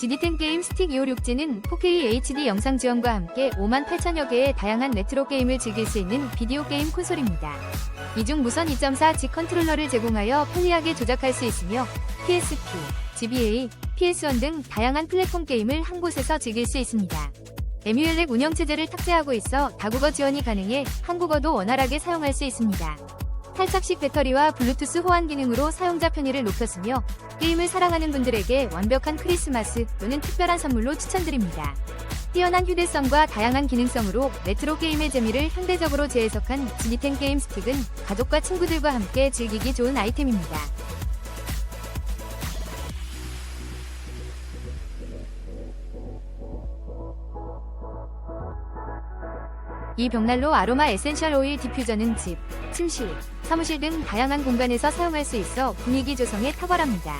GD10 게임 스틱 256G는 4K HD 영상 지원과 함께 5만 8천여 개의 다양한 레트로 게임을 즐길 수 있는 비디오 게임 콘솔입니다. 이중 무선 2.4G 컨트롤러를 제공하여 편리하게 조작할 수 있으며 PSP, GBA, PS1 등 다양한 플랫폼 게임을 한 곳에서 즐길 수 있습니다. 에뮤엘렉 운영체제를 탑재하고 있어 다국어 지원이 가능해 한국어도 원활하게 사용할 수 있습니다. 탈착식 배터리와 블루투스 호환 기능으로 사용자 편의를 높였으며 게임을 사랑하는 분들에게 완벽한 크리스마스 또는 특별한 선물로 추천드립니다. 뛰어난 휴대성과 다양한 기능성으로 레트로 게임의 재미를 현대적으로 재해석한 지니텐 게임 스틱은 가족과 친구들과 함께 즐기기 좋은 아이템입니다. 이 벽난로 아로마 에센셜 오일 디퓨저는 집, 침실, 사무실 등 다양한 공간에서 사용할 수 있어 분위기 조성에 탁월합니다.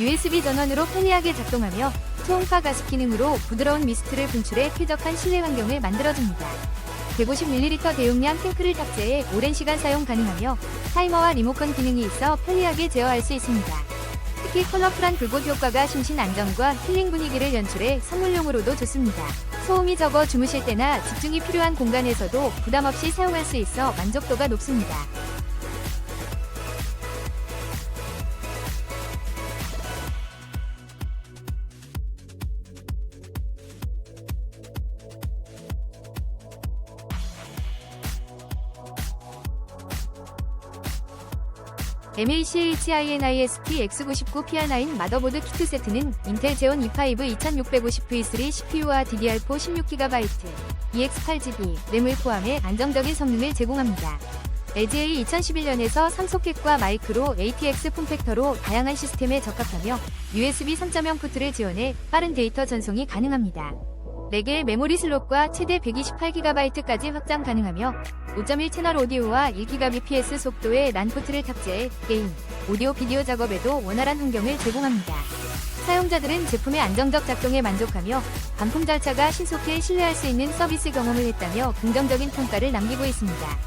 USB 전원으로 편리하게 작동하며 초음파 가습 기능으로 부드러운 미스트를 분출해 쾌적한 실내 환경을 만들어줍니다. 150ml 대용량 탱크를 탑재해 오랜 시간 사용 가능하며 타이머와 리모컨 기능이 있어 편리하게 제어할 수 있습니다. 특히 컬러풀한 불꽃 효과가 심신 안정과 힐링 분위기를 연출해 선물용으로도 좋습니다. 소음이 적어 주무실 때나 집중이 필요한 공간에서도 부담 없이 사용할 수 있어 만족도가 높습니다. MACHINIST X99 PR9 마더보드 키트 세트는 인텔 제온 E5 2650V3 CPU와 DDR4 16GB, EX8GB 램을 포함해 안정적인 성능을 제공합니다. LGA 2011년에서 3소켓과 마이크로 ATX 폼팩터로 다양한 시스템에 적합하며 USB 3.0 포트를 지원해 빠른 데이터 전송이 가능합니다. 4개의 메모리 슬롯과 최대 128GB까지 확장 가능하며 5.1 채널 오디오와 1GBps 속도의 란 포트를 탑재해 게임, 오디오 비디오 작업에도 원활한 환경을 제공합니다. 사용자들은 제품의 안정적 작동에 만족하며 반품 절차가 신속해 신뢰할 수 있는 서비스 경험을 했다며 긍정적인 평가를 남기고 있습니다.